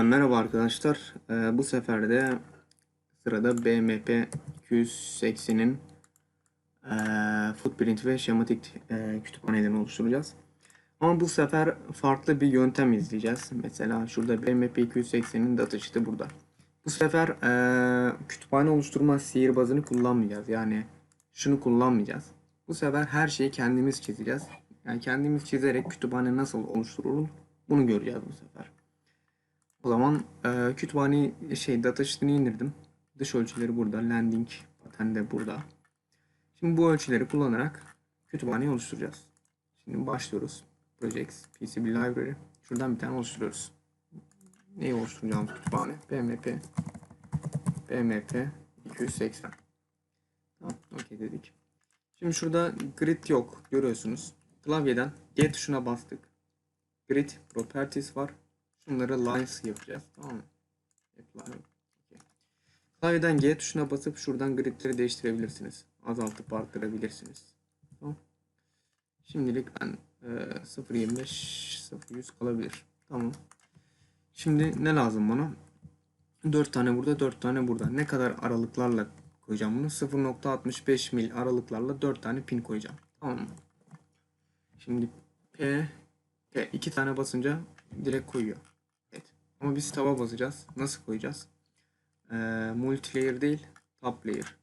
Ha, merhaba arkadaşlar. Ee, bu sefer de sırada BMP 280'in ee, footprint ve şematik ee, kütüphanelerini oluşturacağız. Ama bu sefer farklı bir yöntem izleyeceğiz. Mesela şurada BMP 280'in datasheet'i burada. Bu sefer ee, kütüphane oluşturma sihirbazını kullanmayacağız. Yani şunu kullanmayacağız. Bu sefer her şeyi kendimiz çizeceğiz. Yani kendimiz çizerek kütüphane nasıl oluşturulur bunu göreceğiz bu sefer. O zaman e, kütüphane şey datasheet'ini indirdim. Dış ölçüleri burada. Landing pattern de burada. Şimdi bu ölçüleri kullanarak kütüphaneyi oluşturacağız. Şimdi başlıyoruz. Projects, PCB Library. Şuradan bir tane oluşturuyoruz. Neyi oluşturacağımız kütüphane? BMP BMP 280. Tamam, okey dedik. Şimdi şurada grid yok. Görüyorsunuz. Klavyeden G tuşuna bastık. Grid Properties var. Şunları lines yapacağız. Tamam mı? Apply. Okay. Klavyeden G tuşuna basıp şuradan gridleri değiştirebilirsiniz. Azaltıp arttırabilirsiniz. Tamam. Şimdilik ben e, 0.25 0.100 kalabilir. Tamam. Şimdi ne lazım bana? 4 tane burada 4 tane burada. Ne kadar aralıklarla koyacağım bunu? 0.65 mil aralıklarla 4 tane pin koyacağım. Tamam mı? Şimdi P, P iki tane basınca direkt koyuyor. Ama biz taba basacağız. Nasıl koyacağız? Ee, multilayer değil, top layer.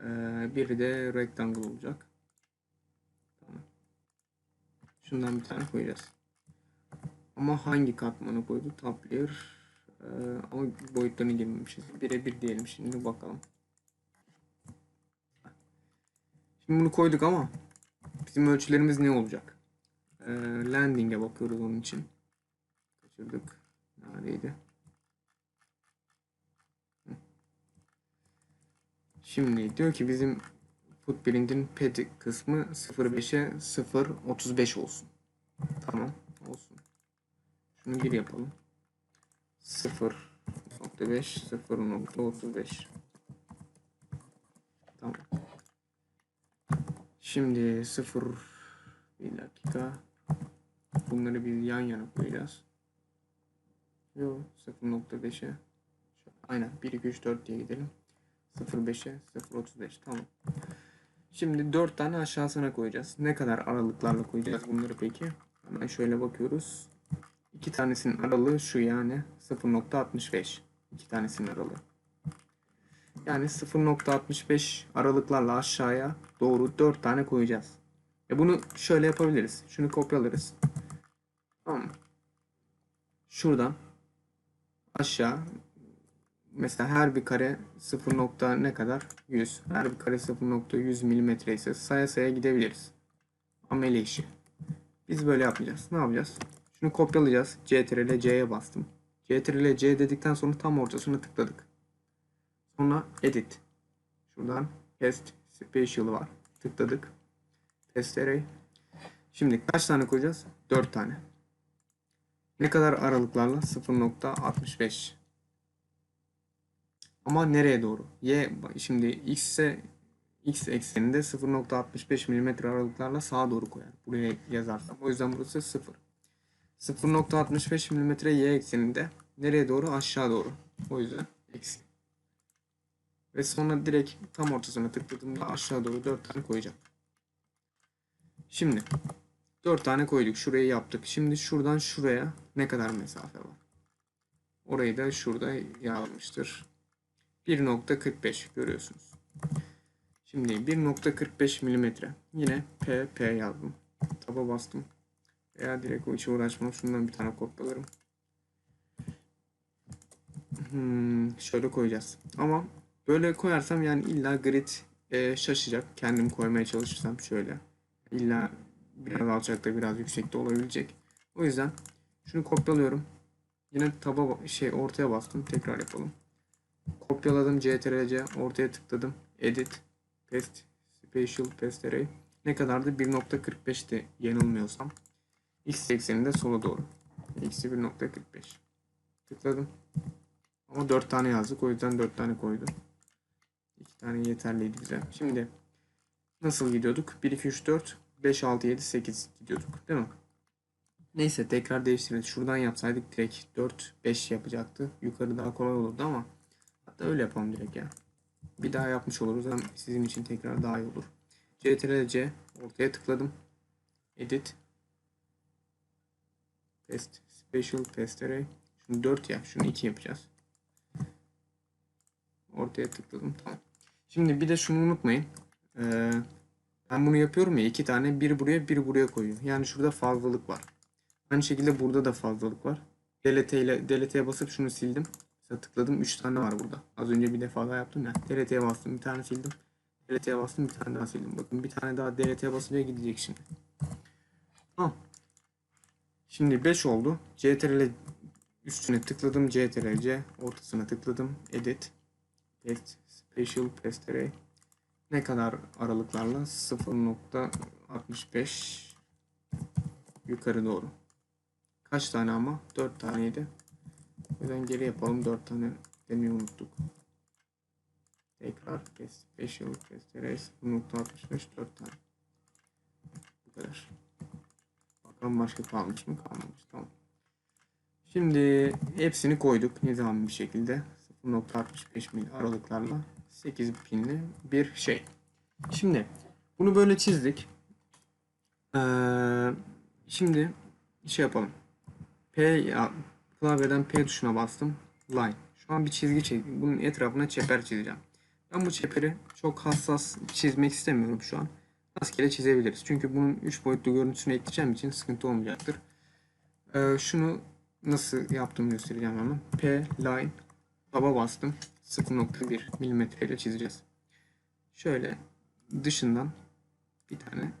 Ee, biri de rectangle olacak. Tamam. Şundan bir tane koyacağız. Ama hangi katmanı koydu? Top layer. Ee, ama boyutlarını girmemişiz. Birebir diyelim şimdi bakalım. Şimdi bunu koyduk ama bizim ölçülerimiz ne olacak? Ee, landing'e bakıyoruz onun için. Kaçırdık. Neredeydi? Şimdi diyor ki bizim footprint'in ped kısmı 0.5'e 0.35 olsun. Tamam olsun. Şunu bir yapalım. 0.5 0.35 Tamam. Şimdi 0 bir dakika. Bunları biz yan yana koyacağız. Yo 0.5'e aynen 1 2 3 4 diye gidelim. 0.5'e 0.35 tamam. Şimdi 4 tane aşağısına koyacağız. Ne kadar aralıklarla koyacağız bunları peki? Hemen şöyle bakıyoruz. İki tanesinin aralığı şu yani 0.65. İki tanesinin aralığı. Yani 0.65 aralıklarla aşağıya doğru 4 tane koyacağız. E bunu şöyle yapabiliriz. Şunu kopyalarız. Tamam? Şuradan aşağı mesela her bir kare 0. nokta ne kadar? 100. Her bir kare 0.100 milimetre ise saya saya gidebiliriz. Ameli işi. Biz böyle yapmayacağız. Ne yapacağız? Şunu kopyalayacağız. CTRL C'ye bastım. CTRL C dedikten sonra tam ortasına tıkladık. Sonra edit. Şuradan test special var. Tıkladık. Test array. Şimdi kaç tane koyacağız? 4 tane. Ne kadar aralıklarla? 0.65. Ama nereye doğru? Y şimdi x ise x ekseninde 0.65 mm aralıklarla sağa doğru koyar. Buraya yazarsam. O yüzden burası 0. 0.65 mm y ekseninde nereye doğru? Aşağı doğru. O yüzden eksi. Ve sonra direkt tam ortasına tıkladığımda aşağı doğru 4 tane koyacağım. Şimdi 4 tane koyduk. Şurayı yaptık. Şimdi şuradan şuraya ne kadar mesafe var? Orayı da şurada yazmıştır. 1.45 görüyorsunuz. Şimdi 1.45 milimetre. Yine PP yazdım. Taba bastım. Veya direkt o işe uğraşmam. Şundan bir tane kopyalarım. Hmm, şöyle koyacağız. Ama böyle koyarsam yani illa grid e, şaşacak. Kendim koymaya çalışırsam şöyle. İlla biraz alçakta biraz yüksekte olabilecek. O yüzden şunu kopyalıyorum. Yine taba şey ortaya bastım. Tekrar yapalım. Kopyaladım CTRL-C ortaya tıkladım. Edit Paste Spatial Paste Array. Ne kadardı? 1.45'ti yanılmıyorsam. X ekseninde sola doğru. X'i 1.45. Tıkladım. Ama 4 tane yazdık. O yüzden 4 tane koydum. 2 tane yeterliydi bize. Şimdi nasıl gidiyorduk? 1, 2, 3, 4, 5, 6, 7, 8 gidiyorduk. Değil mi? Neyse tekrar değiştiririz. Şuradan yapsaydık direkt 4 5 yapacaktı. Yukarı daha kolay olurdu ama hatta öyle yapalım direkt ya. Bir daha yapmış oluruz hem sizin için tekrar daha iyi olur. CTRL C ortaya tıkladım. Edit. Test. Special Test Array. Şunu 4 yap. Şunu 2 yapacağız. Ortaya tıkladım. Tamam. Şimdi bir de şunu unutmayın. Ee, ben bunu yapıyorum ya iki tane. Bir buraya bir buraya koyuyor. Yani şurada fazlalık var. Aynı şekilde burada da fazlalık var. Delete ile delete'ye basıp şunu sildim. Mesela tıkladım 3 tane var burada. Az önce bir defa daha yaptım ya. Delete'ye bastım bir tane sildim. Delete'ye bastım bir tane daha sildim. Bakın bir tane daha delete'ye basınca gidecek şimdi. Tamam. Şimdi 5 oldu. CTRL üstüne tıkladım. CTRL C ortasına tıkladım. Edit. Test. Special Test Array. Ne kadar aralıklarla? 0.65 yukarı doğru. Kaç tane ama? 4 taneydi. Yüzden geri yapalım. 4 tane demeyi unuttuk. Tekrar Test Special Test Array 0.65 4 tane. Bu kadar. Bakalım başka kalmış mı? Kalmamış. Tamam. Şimdi hepsini koyduk nizami bir şekilde. 0.65 mil aralıklarla 8 pinli bir şey. Şimdi bunu böyle çizdik. Ee, şimdi şey yapalım. P ya, klavyeden P tuşuna bastım. Line. Şu an bir çizgi çektim. Bunun etrafına çeper çizeceğim. Ben bu çeperi çok hassas çizmek istemiyorum şu an. Rastgele çizebiliriz. Çünkü bunun 3 boyutlu görüntüsünü ekleyeceğim için sıkıntı olmayacaktır. Ee, şunu nasıl yaptığımı göstereceğim hemen. P line taba bastım. 0.1 milimetre ile çizeceğiz. Şöyle dışından bir tane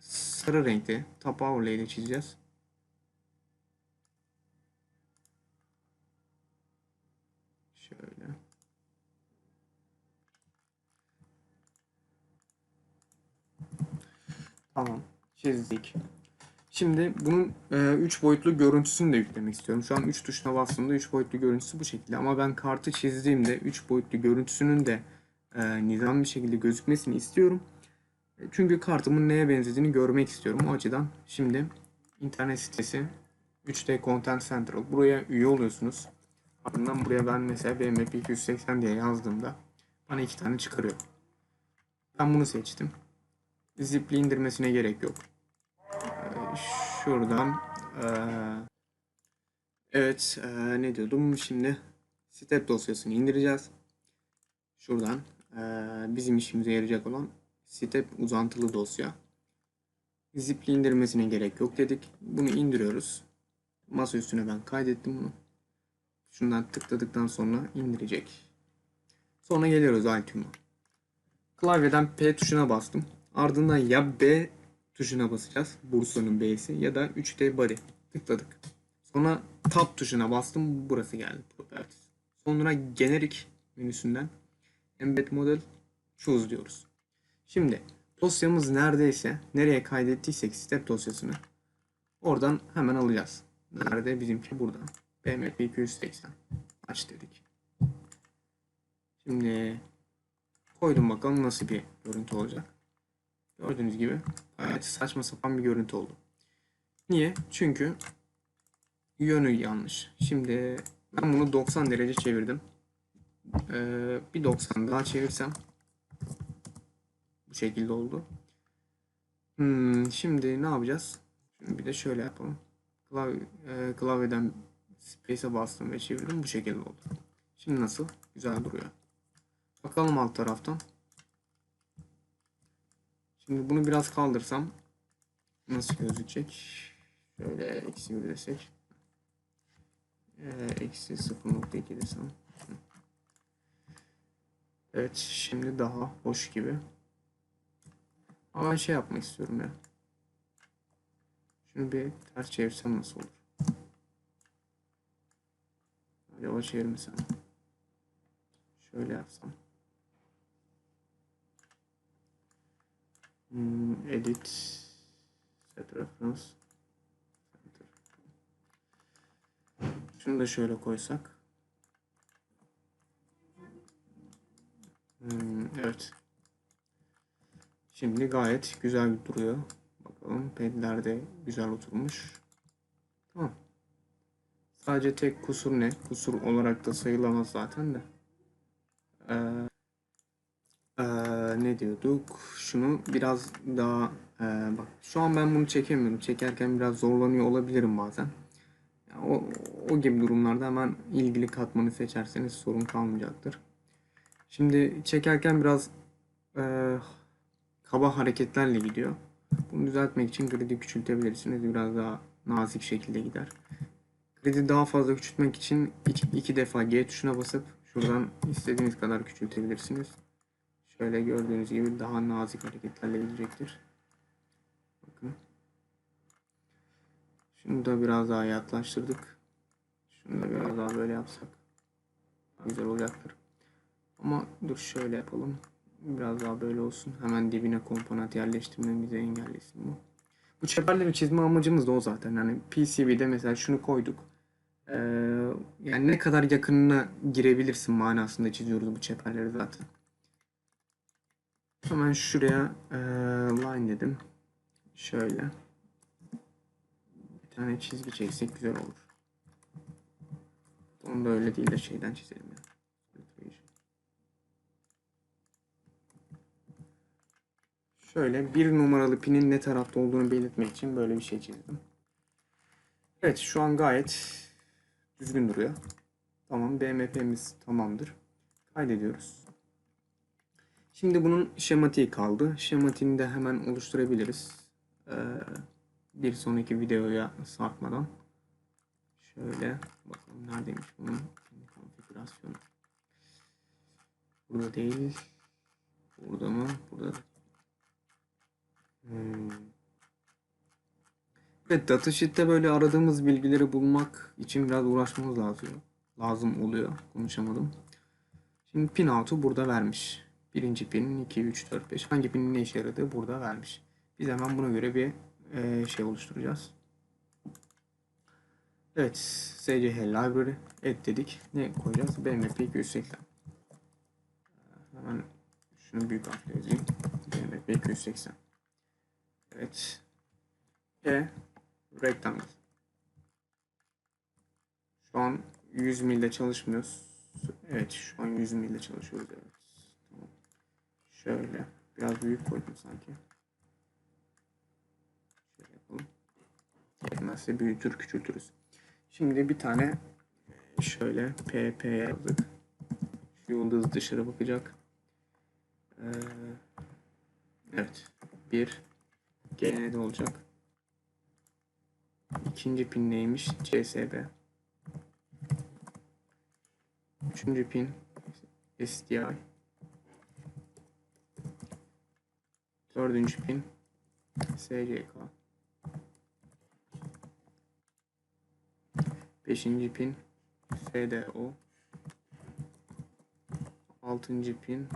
sarı renkte top overlay ile çizeceğiz. Şöyle. Tamam. Çizdik. Şimdi bunun 3 boyutlu görüntüsünü de yüklemek istiyorum. Şu an 3 tuşuna bastığımda 3 boyutlu görüntüsü bu şekilde. Ama ben kartı çizdiğimde 3 boyutlu görüntüsünün de e, nizam bir şekilde gözükmesini istiyorum. E, Çünkü kartımın neye benzediğini görmek istiyorum. O açıdan şimdi internet sitesi 3D Content Central. Buraya üye oluyorsunuz. Ardından buraya ben mesela BMP 280 diye yazdığımda bana iki tane çıkarıyor. Ben bunu seçtim. Zipli indirmesine gerek yok. Şuradan eee, evet eee, ne diyordum şimdi step dosyasını indireceğiz. Şuradan eee, bizim işimize yarayacak olan step uzantılı dosya. Zipli indirmesine gerek yok dedik. Bunu indiriyoruz. Masa üstüne ben kaydettim bunu. Şundan tıkladıktan sonra indirecek. Sonra geliyoruz Altium'a. Klavyeden P tuşuna bastım. Ardından ya B tuşuna basacağız. Bursa'nın B'si ya da 3D body. Tıkladık. Sonra Tab tuşuna bastım. Burası geldi. Properties. Sonra generic menüsünden Embed Model Choose diyoruz. Şimdi dosyamız neredeyse nereye kaydettiysek step dosyasını oradan hemen alacağız. Nerede? Bizimki burada. BMP 280. Aç dedik. Şimdi koydum bakalım nasıl bir görüntü olacak. Gördüğünüz gibi gayet saçma sapan bir görüntü oldu. Niye? Çünkü yönü yanlış. Şimdi ben bunu 90 derece çevirdim. Ee, bir 90 daha çevirsem bu şekilde oldu. Hmm, şimdi ne yapacağız? Şimdi bir de şöyle yapalım. Klavye, e, klavyeden space'e bastım ve çevirdim. Bu şekilde oldu. Şimdi nasıl? Güzel duruyor. Bakalım alt taraftan. Şimdi bunu biraz kaldırsam nasıl gözükecek? Şöyle eksi bir desek. Ee, eksi 0.2 desem. Evet şimdi daha hoş gibi. Ama ben şey yapmak istiyorum ya. Şunu bir ters çevirsem nasıl olur? Yavaş çevirmesem. Şöyle yapsam. Hmm, edit set reference center. Şunu da şöyle koysak. Hmm, evet. Şimdi gayet güzel duruyor. Bakalım pedler de güzel oturmuş. Tamam. Sadece tek kusur ne? Kusur olarak da sayılamaz zaten de. Ee, ne diyorduk? Şunu biraz daha ee, bak şu an ben bunu çekemiyorum. Çekerken biraz zorlanıyor olabilirim bazen. Ya o, o gibi durumlarda hemen ilgili katmanı seçerseniz sorun kalmayacaktır. Şimdi çekerken biraz ee, kaba hareketlerle gidiyor. Bunu düzeltmek için gridi küçültebilirsiniz. Biraz daha nazik şekilde gider. Gridi daha fazla küçültmek için iki, iki defa G tuşuna basıp şuradan istediğiniz kadar küçültebilirsiniz. Şöyle gördüğünüz gibi daha nazik hareketlerle gidecektir. Bakın. Şunu da biraz daha yaklaştırdık. Şunu da biraz daha böyle yapsak güzel olacaktır. Ama dur şöyle yapalım. Biraz daha böyle olsun. Hemen dibine komponent yerleştirmemizi engellesin bu. Bu çeperleri çizme amacımız da o zaten. Yani PCB'de mesela şunu koyduk. Ee, yani ne kadar yakınına girebilirsin manasında çiziyoruz bu çeperleri zaten. Hemen şuraya ee, line dedim. Şöyle. Bir tane çizgi çeksek güzel olur. Onu da öyle değil de şeyden çizelim ya. Şöyle bir numaralı pinin ne tarafta olduğunu belirtmek için böyle bir şey çizdim. Evet şu an gayet düzgün duruyor. Tamam BMP'miz tamamdır. Kaydediyoruz. Şimdi bunun şematiği kaldı. Şematiğini de hemen oluşturabiliriz. Ee, bir sonraki videoya sarkmadan. Şöyle bakalım neredeymiş bunun konfigürasyonu. Burada değil. Burada mı? Burada. Hmm. Evet datasheet'te böyle aradığımız bilgileri bulmak için biraz uğraşmamız lazım. Lazım oluyor. Konuşamadım. Şimdi pin out'u burada vermiş. Birinci pin 2, 3, 4, 5. Hangi pinin ne işe yaradığı burada vermiş. Biz hemen buna göre bir e, şey oluşturacağız. Evet. SCH library et dedik. Ne koyacağız? BMP 280. Hemen şunu büyük harfle yazayım. BMP 280. Evet. E rectangle. Şu an 100 milde çalışmıyoruz. Evet şu an 100 milde çalışıyoruz. Evet. Şöyle. Biraz büyük koydum sanki. Şöyle yapalım. Yetmezse büyütür küçültürüz. Şimdi bir tane şöyle PP yazdık. Şu yıldız dışarı bakacak. Ee, evet. Bir GN'de olacak. İkinci pin neymiş? CSB. Üçüncü pin SDI. Dördüncü pin SCK. Beşinci pin FDO. Altıncı pin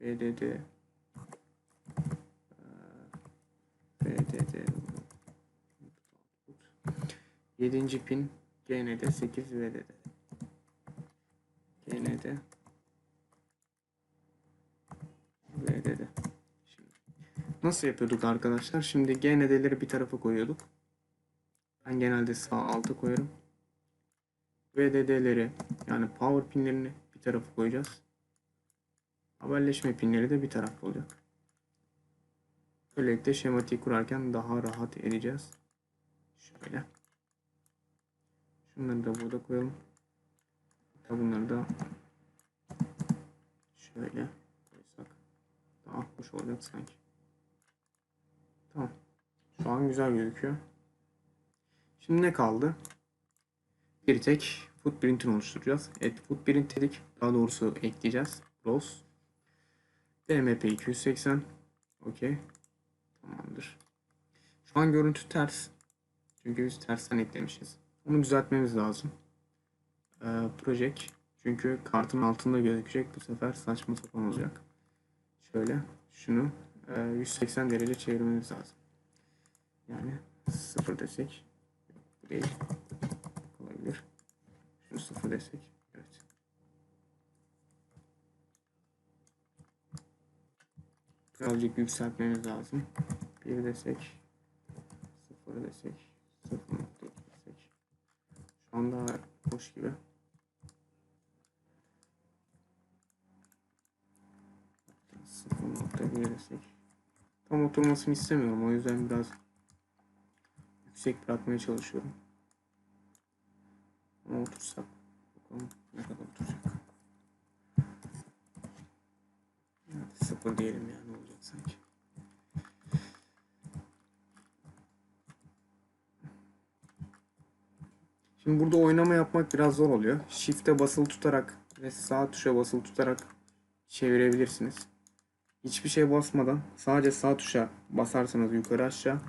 BDD. BDD. Yedinci pin GND 8 VDD. GND VDD. Şimdi nasıl yapıyorduk arkadaşlar? Şimdi GND'leri bir tarafa koyuyorduk. Ben genelde sağ alta koyarım. VDD'leri yani power pinlerini bir tarafa koyacağız. Haberleşme pinleri de bir tarafta olacak. Böylelikle şematiği kurarken daha rahat edeceğiz. Şöyle. Şunları da burada koyalım. Bunları da şöyle koysak daha hoş olacak sanki. Tamam. Şu an güzel gözüküyor. Şimdi ne kaldı? Bir tek footprint'ini oluşturacağız. Evet footprint dedik. Daha doğrusu ekleyeceğiz. Browse. DMP 280. Okey. Tamamdır. Şu an görüntü ters. Çünkü biz tersten eklemişiz. Onu düzeltmemiz lazım. Ee, project. Çünkü kartın altında gözükecek. Bu sefer saçma sapan olacak. Şöyle şunu 180 derece çevirmemiz lazım. Yani sıfır desek. Bu değil. Olabilir. Şunu sıfır desek. Evet. Birazcık yükseltmemiz lazım. Bir desek. Sıfır desek. Sıfır nokta iki desek. Şu an daha boş gibi. Sıfır nokta bir desek. Tam oturmasını istemiyorum. O yüzden biraz yüksek bırakmaya çalışıyorum. Ama otursak bakalım ne kadar oturacak. Hadi sıfır diyelim ya ne olacak sanki. Şimdi burada oynama yapmak biraz zor oluyor. Shift'e basılı tutarak ve sağ tuşa basılı tutarak çevirebilirsiniz. Hiçbir şey basmadan sadece sağ tuşa basarsanız yukarı aşağı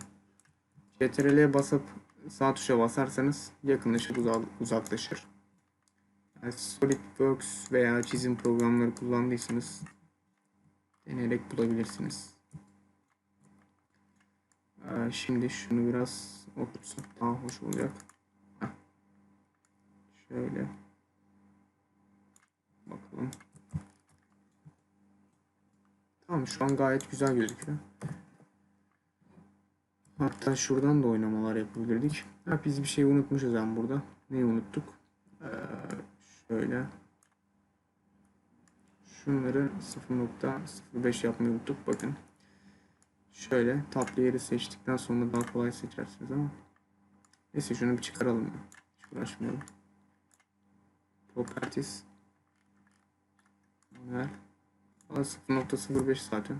CTRL'ye basıp sağ tuşa basarsanız yakınlaşıp uza- uzaklaşır. Yani SolidWorks veya çizim programları kullandıysanız deneyerek bulabilirsiniz. Ee, şimdi şunu biraz oturtsak daha hoş olacak. Heh. Şöyle. Bakalım. Tamam şu an gayet güzel gözüküyor. Hatta şuradan da oynamalar yapabilirdik. Ha, biz bir şey unutmuşuz ben burada. Neyi unuttuk? Ee, şöyle. Şunları 0.05 yapmayı unuttuk. Bakın. Şöyle tatlı yeri seçtikten sonra daha kolay seçersiniz ama. Neyse şunu bir çıkaralım. Hiç uğraşmayalım. Properties. Manuel. O da 0.05 zaten.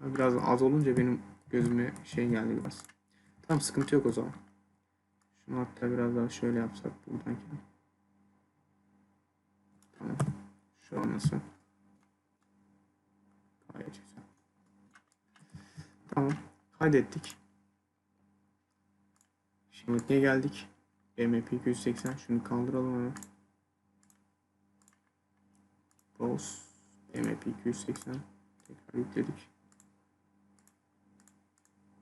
Biraz az olunca benim gözüme şey geldi biraz. Tam sıkıntı yok o zaman. Şunu hatta biraz daha şöyle yapsak buradan ki. Tamam. Şu an nasıl? Gayet güzel. Tamam. Kaydettik. Şimdi ne geldik? BMP 280. Şunu kaldıralım hemen. Pause. MP280 tekrar yükledik.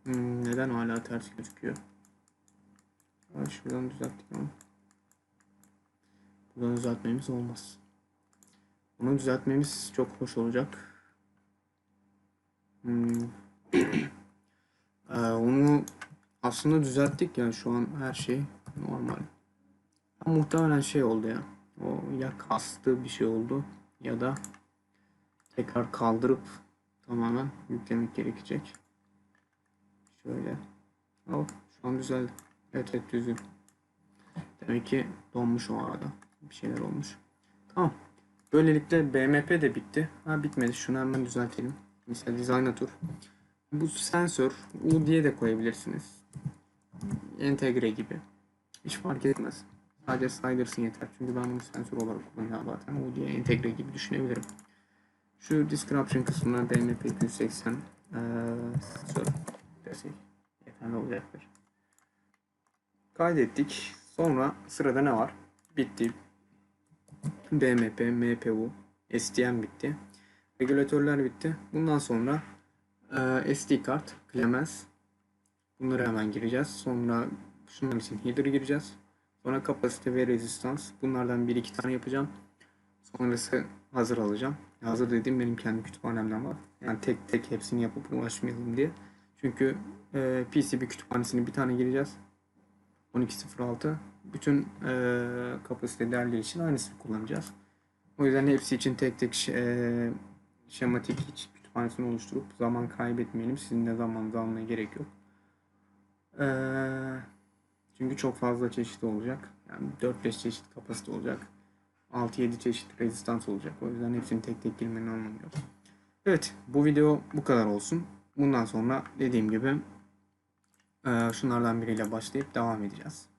Hmm, neden hala ters gözüküyor? Aa, şuradan düzelttik ama. Buradan düzeltmemiz olmaz. Bunu düzeltmemiz çok hoş olacak. Hmm. ee, onu aslında düzelttik yani şu an her şey normal. Ama muhtemelen şey oldu ya. O ya kastı bir şey oldu ya da tekrar kaldırıp tamamen yüklemek gerekecek. Şöyle. Al. Şu an düzeldi. Evet evet düzgün. Demek ki donmuş o arada. Bir şeyler olmuş. Tamam. Böylelikle BMP de bitti. Ha bitmedi. Şunu hemen düzeltelim. Mesela Designator. Bu sensör U diye de koyabilirsiniz. Entegre gibi. Hiç fark etmez. Sadece saydırsın yeter. Çünkü ben bunu sensör olarak kullanıyorum zaten. U diye entegre gibi düşünebilirim. Şu description kısmına BMP 280 eee sensör desek yeterli olacaktır. Kaydettik. Sonra sırada ne var? Bitti. BMP, MPU, STM bitti. Regülatörler bitti. Bundan sonra e, SD kart, Clemens. Bunları hemen gireceğiz. Sonra şunlar için header gireceğiz. Sonra kapasite ve rezistans. Bunlardan bir iki tane yapacağım. Sonrası hazır alacağım. Hazır dediğim benim kendi kütüphanemden var. Yani tek tek hepsini yapıp ulaşmayalım diye. Çünkü e, PCB kütüphanesine bir tane gireceğiz. 12.06. Bütün e, kapasite değerleri için aynısını kullanacağız. O yüzden hepsi için tek tek e, şematik hiç kütüphanesini oluşturup zaman kaybetmeyelim. Sizin de zamanınızı almaya gerek yok. E, çünkü çok fazla çeşit olacak. Yani 4-5 çeşit kapasite olacak. 6-7 çeşit rezistans olacak. O yüzden hepsini tek tek girmenin anlamı yok. Evet bu video bu kadar olsun. Bundan sonra dediğim gibi e, şunlardan biriyle başlayıp devam edeceğiz.